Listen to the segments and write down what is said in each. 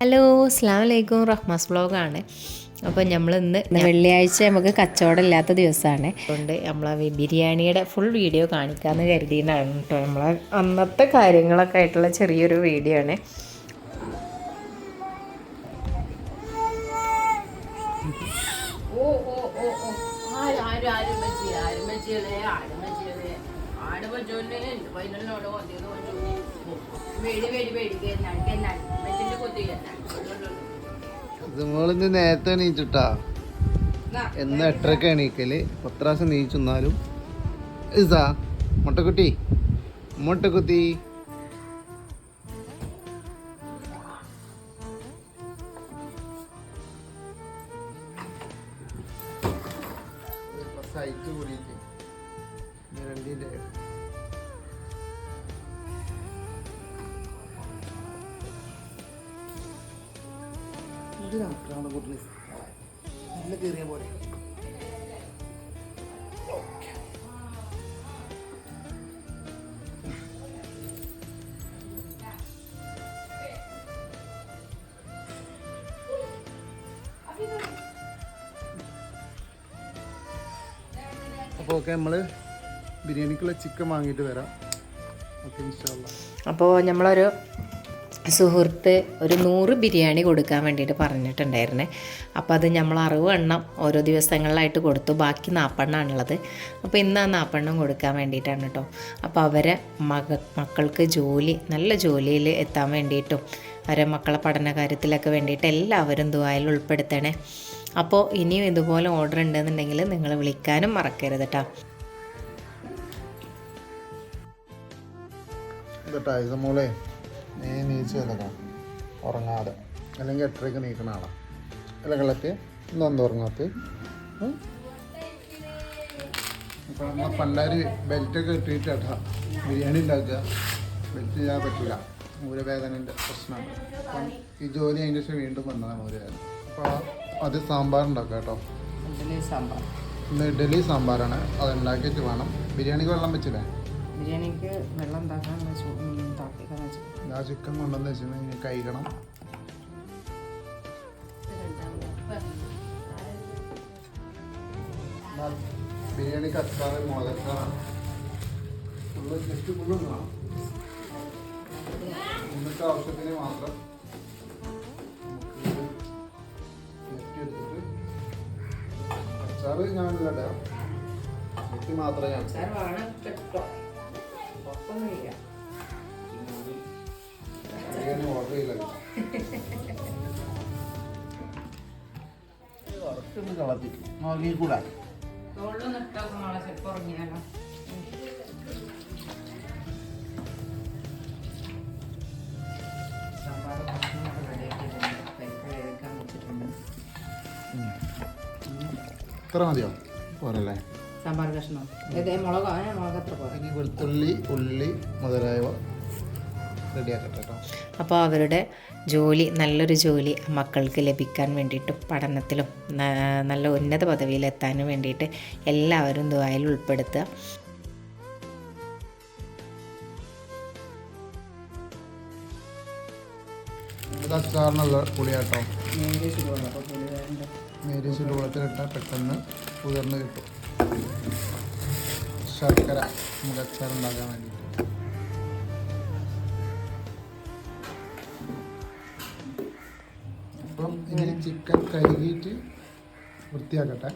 Hello അസ്സാം വലൈക്കും റഹ്മാസ് ബ്ലോഗാണ് അപ്പോൾ നമ്മൾ ഇന്ന് വെള്ളിയാഴ്ച നമുക്ക് കച്ചവടം ഇല്ലാത്ത ദിവസമാണ്. അതുകൊണ്ട് നമ്മളെ ബിരിയാണിയുടെ ഫുൾ വീഡിയോ കാണിക്കാമെന്ന് കരുതിയിട്ടാണ് കേട്ടോ. നമ്മളെ അന്നത്തെ കാര്യങ്ങളൊക്കെ ആയിട്ടുള്ള ചെറിയൊരു വീഡിയോ ആണ്. ഓ ഓ ഓ ഓ. ആര് ആരും ആര് മോളിന്ന് നേരത്തെ എണീച്ചിട്ടാ. എന്ന് എട്ടരക്ക് എണീക്കൽ. പത്ത് പ്രാവശ്യം നീച്ചെന്നാലും ഇസാ മുട്ടക്കുട്ടി. മുട്ടക്കുത്തി കണക്കാണ് കൂട്ടിന് നല്ല കയറിയ പോലെ അപ്പോൾ നമ്മൾ ബിരിയാണിക്കുള്ള ചിക്കൻ വാങ്ങിയിട്ട് വരാം. ഓക്കെ ഇൻഷാല്ല അപ്പോൾ നമ്മളൊരു സുഹൃത്ത് ഒരു നൂറ് ബിരിയാണി കൊടുക്കാൻ വേണ്ടിയിട്ട് പറഞ്ഞിട്ടുണ്ടായിരുന്നേ. അപ്പോൾ അത് നമ്മൾ അറുപത് എണ്ണം ഓരോ ദിവസങ്ങളിലായിട്ട് കൊടുത്തു. ബാക്കി നാൽപ്പെണ്ണാണുള്ളത് അപ്പോൾ ഇന്ന് ആ നാപ്പെണ്ണം കൊടുക്കാൻ വേണ്ടിയിട്ടാണ് കേട്ടോ അപ്പോൾ അവരെ മക മക്കൾക്ക് ജോലി നല്ല ജോലിയിൽ എത്താൻ വേണ്ടിയിട്ടും അവരെ മക്കളെ പഠന കാര്യത്തിലൊക്കെ വേണ്ടിയിട്ട് എല്ലാവരും ദുബായിൽ ഉൾപ്പെടുത്തണേ. അപ്പോൾ ഇനിയും ഇതുപോലെ ഓർഡർ ഉണ്ടെന്നുണ്ടെങ്കിൽ നിങ്ങൾ വിളിക്കാനും മറക്കരുത് കേട്ടോ മോളെ? നീ നീച്ച് കിടക്കണം. ഉറങ്ങാതെ. അല്ലെങ്കിൽ എട്ടരയ്ക്ക് നീക്കണ ആളാണ് അല്ല കിളത്തി ഇന്നെന്താ ഉറങ്ങാത്ത. അപ്പോൾ നമ്മൾ പണ്ടാര് ബെൽറ്റൊക്കെ ഇട്ടിട്ടാ ബിരിയാണി ഉണ്ടാക്കുക. ബെൽറ്റ് ചെയ്യാൻ പറ്റില്ല ഊരവേദനന്റെ പ്രശ്നമാണ് അപ്പം ഈ ജോലി അതിന്റെ ശേഷം വീണ്ടും വന്നതാണ് ഊരവേദന അപ്പോൾ അത് സാമ്പാർ ഉണ്ടാക്കുക കേട്ടോ. സാമ്പാർ. ഇന്ന് ഇഡലി സാമ്പാറാണ്. അത് ഉണ്ടാക്കിയിട്ട് വേണം. ബിരിയാണിക്ക് വെള്ളം വെച്ചില്ലേ? ബിരിയാണിക്ക് വെള്ളം ഉണ്ടാക്കാൻ ആ ചിക്കൻ കൊണ്ടെന്ന് വെച്ചിട്ടുണ്ടെങ്കിൽ കഴിക്കണം ബിരിയാണി അച്ചാറ് മുളകച്ചാറാണ് ഫുള്ള് ജസ്റ്റ് ഫുള്ള് കാണാം. ഇന്നത്തെ ആവശ്യത്തിന് മാത്രം എടുത്തിട്ട് അച്ചാറ് ഞാനില്ല ഇടാം. എനിക്ക് മാത്രമേ ഞാൻ ബിരിയാണി ഓർഡർ ചെയ്യില്ല വറുത്തൊന്ന് കളത്തി. നോക്കിക്കൂടാ തോളിലൊന്നും ഇട്ടൊക്കെ ചിലപ്പോൾ ഉറങ്ങിയാലോ? ഇത്ര മതിയോ? പോരല്ലേ? സാമ്പാർ കഷ്ണം. മുളകോ മുളക് എത്ര പോരാ. വെളുത്തുള്ളി ഉള്ളി മുതലായവ റെഡിയാക്കട്ടെ കേട്ടോ അപ്പോൾ അവരുടെ ജോലി നല്ലൊരു ജോലി മക്കൾക്ക് ലഭിക്കാൻ വേണ്ടിയിട്ടും പഠനത്തിലും നല്ല ഉന്നത പദവിയിലെത്താനും വേണ്ടിയിട്ട് എല്ലാവരും ദുബായിൽ ഉൾപ്പെടുത്തുക. അച്ചാറിനുള്ള പുളിയാട്ടോ. അപ്പോൾ പുളി വേണ്ട നേരിയ ചുടുവെള്ളത്തിലിട്ടാൽ പെട്ടെന്ന് ഉയർന്ന് കിട്ടും. ശർക്കര നമുക്ക് അച്ചാർ ഉണ്ടാക്കാൻ ഇനി ചിക്കൻ കഴുകിയിട്ട് വൃത്തിയാക്കട്ടെ.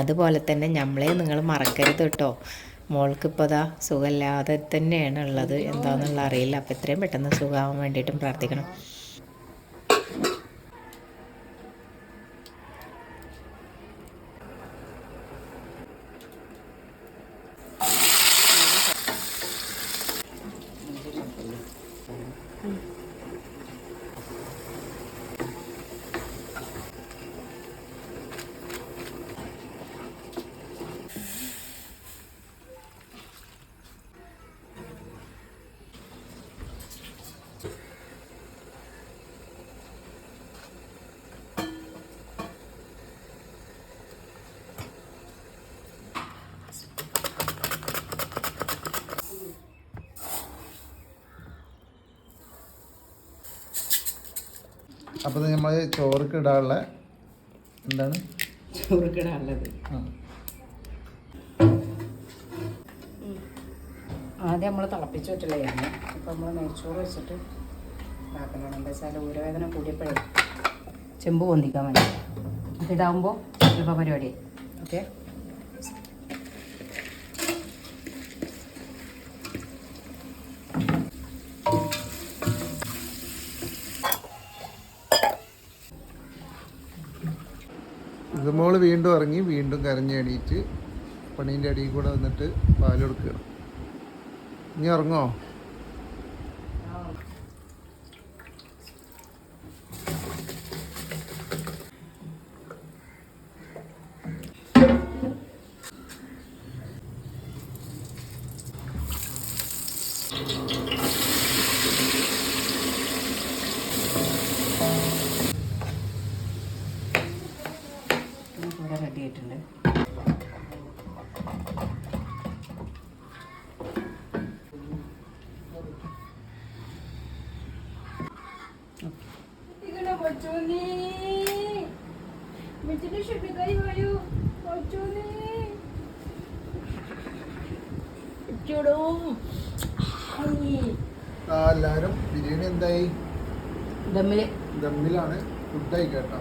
അതുപോലെ തന്നെ നമ്മളെ നിങ്ങൾ മറക്കരുത് കേട്ടോ. മോൾക്കിപ്പോൾ അതാ സുഖമില്ലാതെ തന്നെയാണ് ഉള്ളത്. എന്താണെന്നുള്ള അറിയില്ല. അപ്പോൾ എത്രയും പെട്ടെന്ന് സുഖമാവാൻ വേണ്ടിയിട്ടും പ്രാർത്ഥിക്കണം. അപ്പോൾ നമ്മൾ ചോറുക്ക് ഇടാനുള്ള എന്താണ്? ആ. ആദ്യം നമ്മൾ തിളപ്പിച്ച് വെച്ചില്ലായിരുന്നു ഇപ്പം നമ്മൾ നെയ്ച്ചോറ് വെച്ചിട്ട് ഇതാക്കണം എന്താ വെച്ചാൽ ഊരവേദന കൂടിയപ്പോഴേ ചെമ്പ് പൊന്തിക്കാൻ വേണ്ടി. അതിടാകുമ്പോൾ എളുപ്പ പരിപാടി ഓക്കെ? മോൾ വീണ്ടും ഇറങ്ങി വീണ്ടും കരഞ്ഞ് എണീറ്റ് പണീന്റെ അടിയിൽ കൂടെ വന്നിട്ട് പാൽ കൊടുക്കുകയാണ്. ഇനി ഇറങ്ങോ ആ എല്ലാരും ബിരിയാണി എന്തായി? ദമ്മിൽ. ദമ്മിലാണ് ഫുഡായി കേട്ടോ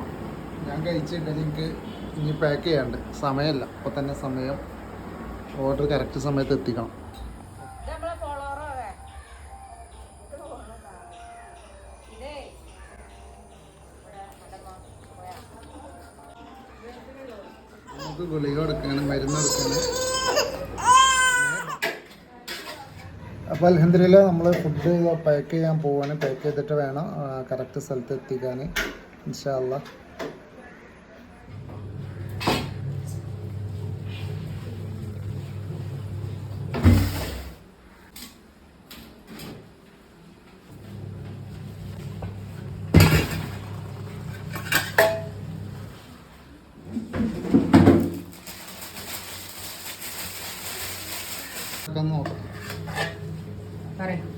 ഞാൻ കഴിച്ചിട്ടുണ്ടെങ്കിൽ എനിക്ക്. ഇനി പാക്ക് ചെയ്യാണ്ട് സമയമല്ല. അപ്പോൾ തന്നെ സമയം ഓർഡർ കറക്റ്റ് സമയത്ത് എത്തിക്കണം. നമുക്ക് ഗുളിക കൊടുക്കണം മരുന്ന് കൊടുക്കണം. അപ്പോൾ അലഹദില്ല നമ്മൾ ഫുഡ് പാക്ക് ചെയ്യാൻ പോവാണ്. പാക്ക് ചെയ്തിട്ട് വേണം കറക്റ്റ് സ്ഥലത്ത് എത്തിക്കാൻ ഇൻഷാല്ല നോക്കാം പറയും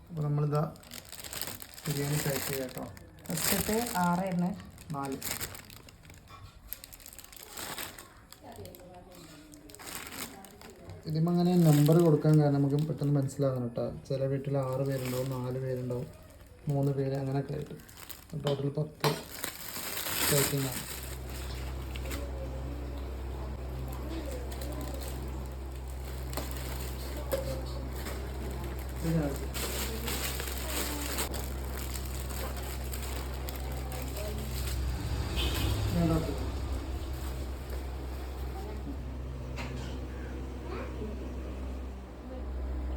അപ്പോൾ നമ്മളിതാ ബിരിയാണി ചെയ്യാം കേട്ടോ ഫസ്റ്റത്തെ ആറായിരുന്നു നാല്. ഇതിപ്പോൾ അങ്ങനെ നമ്പർ കൊടുക്കാൻ കാരണം നമുക്ക് പെട്ടെന്ന് മനസ്സിലാകാൻ കേട്ടോ. ചില വീട്ടിൽ ആറ് പേരുണ്ടാവും നാല് പേരുണ്ടാവും മൂന്ന് പേര് അങ്ങനെയൊക്കെ ആയിട്ട്. ടോട്ടൽ പത്ത് ആണ്. ഇതിനകത്ത്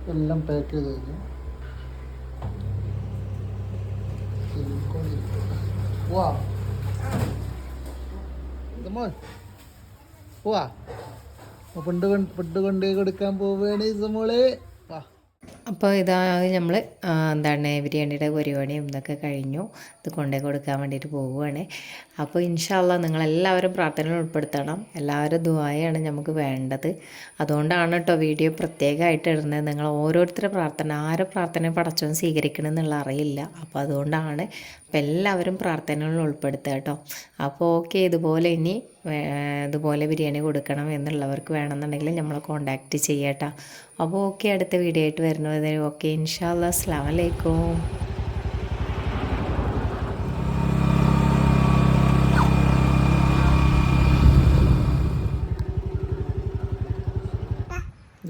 എല്ലാം പാക്ക് ചെയ്ത് കഴിഞ്ഞു. പോവാ. പോവാ. ഫുഡ് ഫുഡ് കൊണ്ടേ കൊടുക്കാൻ പോവുകയാണ് ഇസമോളെ അപ്പോൾ ഇതാ നമ്മൾ എന്താണ് ബിരിയാണിയുടെ പരിപാടിയും ഇതൊക്കെ കഴിഞ്ഞു. ഇത് കൊണ്ടേ കൊടുക്കാൻ വേണ്ടിയിട്ട് പോവുകയാണ്. അപ്പോൾ ഇൻഷാല്ല നിങ്ങളെല്ലാവരും പ്രാർത്ഥനയിൽ ഉൾപ്പെടുത്തണം. എല്ലാവരും ദുബായാണ് നമുക്ക് വേണ്ടത്. അതുകൊണ്ടാണ് കേട്ടോ വീഡിയോ പ്രത്യേകമായിട്ട് ഇടുന്നത്. നിങ്ങൾ ഓരോരുത്തരുടെ പ്രാർത്ഥന ആരെ പ്രാർത്ഥന പടച്ചോൻ സ്വീകരിക്കണം എന്നുള്ള അറിയില്ല. അപ്പോൾ അതുകൊണ്ടാണ് അപ്പോൾ എല്ലാവരും പ്രാർത്ഥനകളിൽ ഉൾപ്പെടുത്തുക കേട്ടോ. അപ്പോൾ ഓക്കെ ഇതുപോലെ ഇനി ഇതുപോലെ ബിരിയാണി കൊടുക്കണം എന്നുള്ളവർക്ക് വേണമെന്നുണ്ടെങ്കിൽ നമ്മളെ കോണ്ടാക്റ്റ് ചെയ്യട്ടോ അപ്പോൾ ഓക്കെ അടുത്ത വീഡിയോ ആയിട്ട് വരുന്നത് ഓക്കെ ഇൻഷാല്ലാ അസ്സാം വലൈക്കും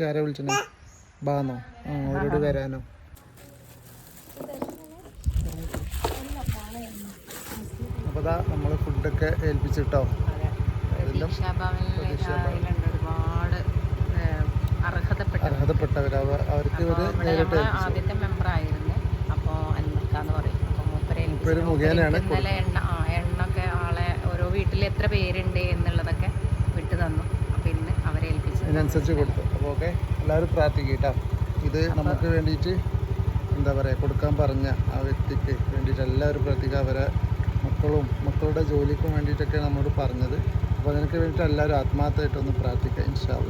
ആരെ വിളിച്ചോ ബാന്നോ? ആ അവരോട് വരാനോ? അപ്പോൾ നമ്മൾ ഫുഡൊക്കെ ഏൽപ്പിച്ചിട്ടോ? എല്ലാം അർഹതപ്പെട്ടവർ അവ- അവർക്ക് ഒരു നേരിട്ട് ആദ്യത്തെ മെമ്പർ ആയിരുന്നു അപ്പോൾ അൻമക്കാന്ന് പറയും. അപ്പോൾ മൂപ്പരെ മുഖേനയാണ് ഇന്നലെ എണ്ണ ആ എണ്ണൊക്കെ ആളെ ഓരോ വീട്ടിൽ എത്ര പേരുണ്ട് എന്നുള്ളതൊക്കെ വിട്ടു തന്നു. അപ്പോൾ ഇന്ന് അവരെ ഏൽപ്പിച്ചു. അതിനനുസരിച്ച് കൊടുത്തു. അപ്പോൾ ഓക്കെ. എല്ലാവരും പ്രാർത്ഥിക്കും കേട്ടോ. ഇത് നമുക്ക് വേണ്ടിയിട്ട് എന്താ പറയുക കൊടുക്കാൻ പറഞ്ഞ ആ വ്യക്തിക്ക് വേണ്ടിയിട്ട് എല്ലാവരും പ്രാർത്ഥിക്കുക അവരെ മക്കളും മക്കളുടെ ജോലിക്കും വേണ്ടിയിട്ടൊക്കെ നമ്മോട് പറഞ്ഞത്. അപ്പോൾ അതിനൊക്കെ വേണ്ടിയിട്ട് എല്ലാവരും ആത്മാർത്ഥമായിട്ടൊന്ന് പ്രാർത്ഥിക്കുക ഇൻഷാല്ല